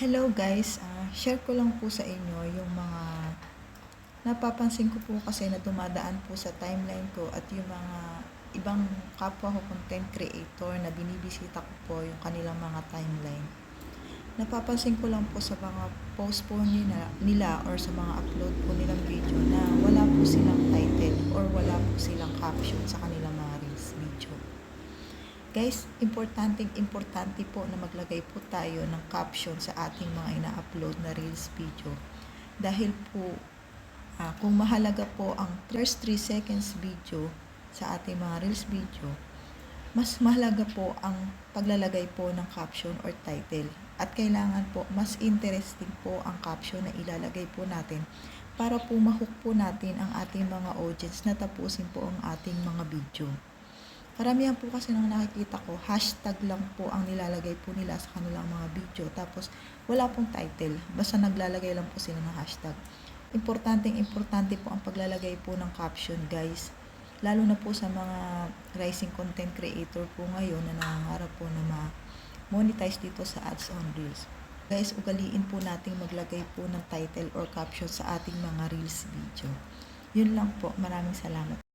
Hello guys, Ah, share ko lang po sa inyo yung mga napapansin ko po kasi na dumadaan po sa timeline ko at yung mga ibang kapwa ko content creator na binibisita ko po yung kanilang mga timeline. Napapansin ko lang po sa mga post po nila, nila or sa mga upload po nilang video na wala po silang title or wala po silang caption sa kanilang mga reels video. Guys, importanteng importante po na maglagay po tayo ng caption sa ating mga ina-upload na Reels video. Dahil po, ah, kung mahalaga po ang first 3 seconds video sa ating mga Reels video, mas mahalaga po ang paglalagay po ng caption or title. At kailangan po, mas interesting po ang caption na ilalagay po natin para po mahook po natin ang ating mga audience na tapusin po ang ating mga video. Karamihan po kasi nang nakikita ko, hashtag lang po ang nilalagay po nila sa kanilang mga video. Tapos, wala pong title. Basta naglalagay lang po sila ng hashtag. Importanteng importante po ang paglalagay po ng caption, guys. Lalo na po sa mga rising content creator po ngayon na nangangarap po na ma-monetize dito sa ads on Reels. Guys, ugaliin po nating maglagay po ng title or caption sa ating mga Reels video. Yun lang po. Maraming salamat.